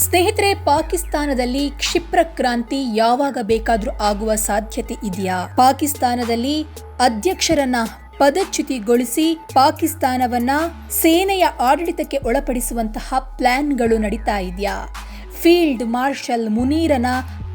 ಸ್ನೇಹಿತರೆ, ಪಾಕಿಸ್ತಾನದಲ್ಲಿ ಕ್ಷಿಪ್ರ ಕ್ರಾಂತಿ ಯಾವಾಗ ಬೇಕಾದ್ರೂ ಆಗುವ ಸಾಧ್ಯತೆ ಇದೆಯಾ? ಪಾಕಿಸ್ತಾನದಲ್ಲಿ ಅಧ್ಯಕ್ಷರನ್ನ ಪದಚ್ಯುತಿಗೊಳಿಸಿ ಪಾಕಿಸ್ತಾನವನ್ನ ಸೇನೆಯ ಆಡಳಿತಕ್ಕೆ ಒಳಪಡಿಸುವಂತಹ ಪ್ಲಾನ್ಗಳು ನಡೀತಾ ಇದೆಯಾ? ಫೀಲ್ಡ್ ಮಾರ್ಷಲ್ ಮುನೀರನ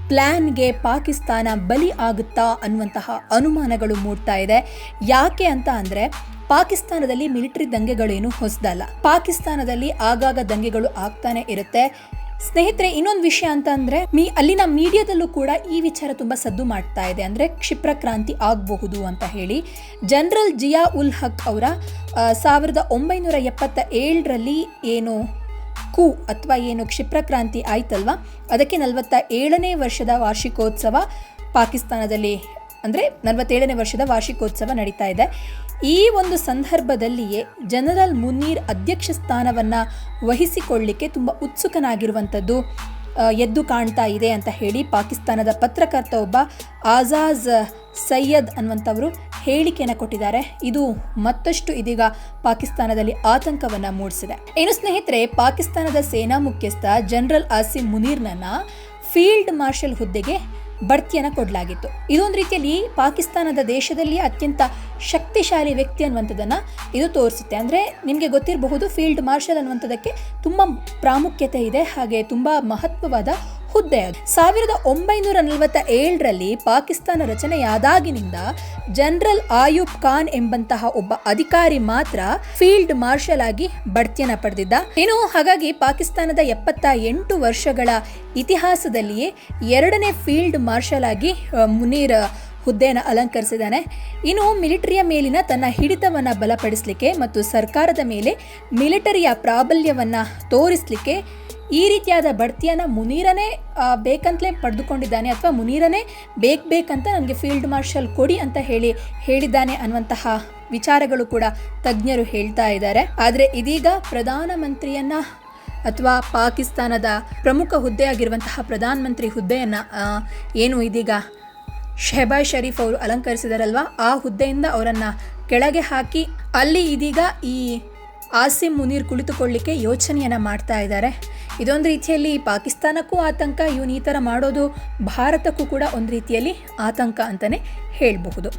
ಪ್ಲಾನ್ಗೆ ಪಾಕಿಸ್ತಾನ ಬಲಿ ಆಗುತ್ತಾ ಅನ್ನುವಂತಹ ಅನುಮಾನಗಳು ಮೂಡ್ತಾ ಇದೆ. ಯಾಕೆ ಅಂತ ಅಂದರೆ, ಪಾಕಿಸ್ತಾನದಲ್ಲಿ ಮಿಲಿಟರಿ ದಂಗೆಗಳೇನು ಹೊಸದಲ್ಲ. ಪಾಕಿಸ್ತಾನದಲ್ಲಿ ಆಗಾಗ ದಂಗೆಗಳು ಆಗ್ತಾನೆ ಇರುತ್ತೆ. ಸ್ನೇಹಿತರೆ, ಇನ್ನೊಂದು ವಿಷಯ ಅಂತ ಅಂದ್ರೆ ಮೀ, ಅಲ್ಲಿನ ಮೀಡಿಯಾದಲ್ಲೂ ಕೂಡ ಈ ವಿಚಾರ ತುಂಬಾ ಸದ್ದು ಮಾಡ್ತಾ ಇದೆ. ಅಂದ್ರೆ ಕ್ಷಿಪ್ರ ಕ್ರಾಂತಿ ಆಗಬಹುದು ಅಂತ ಹೇಳಿ, ಜನರಲ್ ಜಿಯಾ ಉಲ್ ಹಕ್ ಅವರ ಸಾವಿರದ ಒಂಬೈನೂರ ಎಪ್ಪತ್ತ ಏಳರಲ್ಲಿ ಏನು ಕು ಅಥವಾ ಏನು ಕ್ಷಿಪ್ರ ಕ್ರಾಂತಿ ಆಯ್ತಲ್ವಾ? ಅದಕ್ಕೆ ನಲವತ್ತ ಏಳನೇ ವರ್ಷದ ವಾರ್ಷಿಕೋತ್ಸವ ಪಾಕಿಸ್ತಾನದಲ್ಲಿ ಅಂದರೆ ನಲವತ್ತೇಳನೇ ವರ್ಷದ ವಾರ್ಷಿಕೋತ್ಸವ ನಡೀತಾ ಇದೆ. ಈ ಒಂದು ಸಂದರ್ಭದಲ್ಲಿಯೇ ಜನರಲ್ ಮುನೀರ್ ಅಧ್ಯಕ್ಷ ಸ್ಥಾನವನ್ನು ವಹಿಸಿಕೊಳ್ಳಿಕ್ಕೆ ತುಂಬ ಉತ್ಸುಕನಾಗಿರುವಂಥದ್ದು ಎದ್ದು ಕಾಣ್ತಾ ಇದೆ ಅಂತ ಹೇಳಿ ಪಾಕಿಸ್ತಾನದ ಪತ್ರಕರ್ತ ಒಬ್ಬ ಆಜಾಜ್ ಸೈಯದ್ ಅನ್ನುವಂಥವರು ಹೇಳಿಕೆಯನ್ನು ಕೊಟ್ಟಿದ್ದಾರೆ. ಇದು ಮತ್ತಷ್ಟು ಇದೀಗ ಪಾಕಿಸ್ತಾನದಲ್ಲಿ ಆತಂಕವನ್ನು ಮೂಡಿಸಿದೆ. ಇನ್ನು ಸ್ನೇಹಿತರೆ, ಪಾಕಿಸ್ತಾನದ ಸೇನಾ ಮುಖ್ಯಸ್ಥ ಜನರಲ್ ಆಸಿಮ್ ಮುನೀರ್ನನ್ನ ಫೀಲ್ಡ್ ಮಾರ್ಷಲ್ ಹುದ್ದೆಗೆ ಬಡ್ತಿಯನ್ನು ಕೊಡಲಾಗಿತ್ತು. ಇದೊಂದು ರೀತಿಯಲ್ಲಿ ಪಾಕಿಸ್ತಾನದ ದೇಶದಲ್ಲಿ ಅತ್ಯಂತ ಶಕ್ತಿಶಾಲಿ ವ್ಯಕ್ತಿ ಅನ್ನುವಂಥದ್ದನ್ನು ಇದು ತೋರಿಸುತ್ತೆ. ಅಂದರೆ ನಿಮಗೆ ಗೊತ್ತಿರಬಹುದು, ಫೀಲ್ಡ್ ಮಾರ್ಷಲ್ ಅನ್ನುವಂಥದ್ದಕ್ಕೆ ತುಂಬ ಪ್ರಾಮುಖ್ಯತೆ ಇದೆ, ಹಾಗೆ ತುಂಬ ಮಹತ್ವವಾದ ಹುದ್ದೆ ಅದು. ಸಾವಿರದ ಒಂಬೈನೂರ ನಲವತ್ತ ಏಳರಲ್ಲಿ ಪಾಕಿಸ್ತಾನ ರಚನೆಯಾದಾಗಿನಿಂದ ಜನರಲ್ ಆಯೂಬ್ ಖಾನ್ ಎಂಬಂತಹ ಒಬ್ಬ ಅಧಿಕಾರಿ ಮಾತ್ರ ಫೀಲ್ಡ್ ಮಾರ್ಷಲ್ ಆಗಿ ಬಡ್ತಿಯನ್ನ ಪಡೆದಿದ್ದ. ಇನ್ನು ಹಾಗಾಗಿ ಪಾಕಿಸ್ತಾನದ ಎಪ್ಪತ್ತ ಎಂಟು ವರ್ಷಗಳ ಇತಿಹಾಸದಲ್ಲಿಯೇ ಎರಡನೇ ಫೀಲ್ಡ್ ಮಾರ್ಷಲ್ ಆಗಿ ಮುನೀರ್ ಹುದ್ದೆಯನ್ನು ಅಲಂಕರಿಸಿದ್ದಾನೆ. ಇನ್ನು ಮಿಲಿಟರಿಯ ಮೇಲಿನ ತನ್ನ ಹಿಡಿತವನ್ನು ಬಲಪಡಿಸಲಿಕ್ಕೆ ಮತ್ತು ಸರ್ಕಾರದ ಮೇಲೆ ಮಿಲಿಟರಿಯ ಪ್ರಾಬಲ್ಯವನ್ನು ತೋರಿಸಲಿಕ್ಕೆ ಈ ರೀತಿಯಾದ ಬಡ್ತಿಯನ್ನು ಮುನೀರನೇ ಬೇಕಂತಲೇ ಪಡೆದುಕೊಂಡಿದ್ದಾನೆ ಅಥವಾ ಮುನೀರನೇ ಬೇಕು ಬೇಕಂತ ನನಗೆ ಫೀಲ್ಡ್ ಮಾರ್ಷಲ್ ಕೊಡಿ ಅಂತ ಹೇಳಿ ಹೇಳಿದ್ದಾನೆ ಅನ್ನುವಂತಹ ವಿಚಾರಗಳು ಕೂಡ ತಜ್ಞರು ಹೇಳ್ತಾ ಇದ್ದಾರೆ. ಆದರೆ ಇದೀಗ ಪ್ರಧಾನಮಂತ್ರಿಯನ್ನ ಅಥವಾ ಪಾಕಿಸ್ತಾನದ ಪ್ರಮುಖ ಹುದ್ದೆಯಾಗಿರುವಂತಹ ಪ್ರಧಾನಮಂತ್ರಿ ಹುದ್ದೆಯನ್ನು ಏನು ಇದೀಗ ಶೆಹಬಾಜ್ ಶರೀಫ್ ಅವರು ಅಲಂಕರಿಸಿದಾರಲ್ವ, ಆ ಹುದ್ದೆಯಿಂದ ಅವರನ್ನು ಕೆಳಗೆ ಹಾಕಿ ಅಲ್ಲಿ ಇದೀಗ ಈ ಆಸಿಮ್ ಮುನೀರ್ ಕುಳಿತುಕೊಳ್ಳಿಕ್ಕೆ ಯೋಚನೆಯನ್ನು ಮಾಡ್ತಾ ಇದ್ದಾರೆ. ಇದೊಂದು ರೀತಿಯಲ್ಲಿ ಪಾಕಿಸ್ತಾನಕ್ಕೂ ಆತಂಕ, ಇವನು ಈ ಥರ ಮಾಡೋದು ಭಾರತಕ್ಕೂ ಕೂಡ ಒಂದು ರೀತಿಯಲ್ಲಿ ಆತಂಕ ಅಂತಲೇ ಹೇಳಬಹುದು.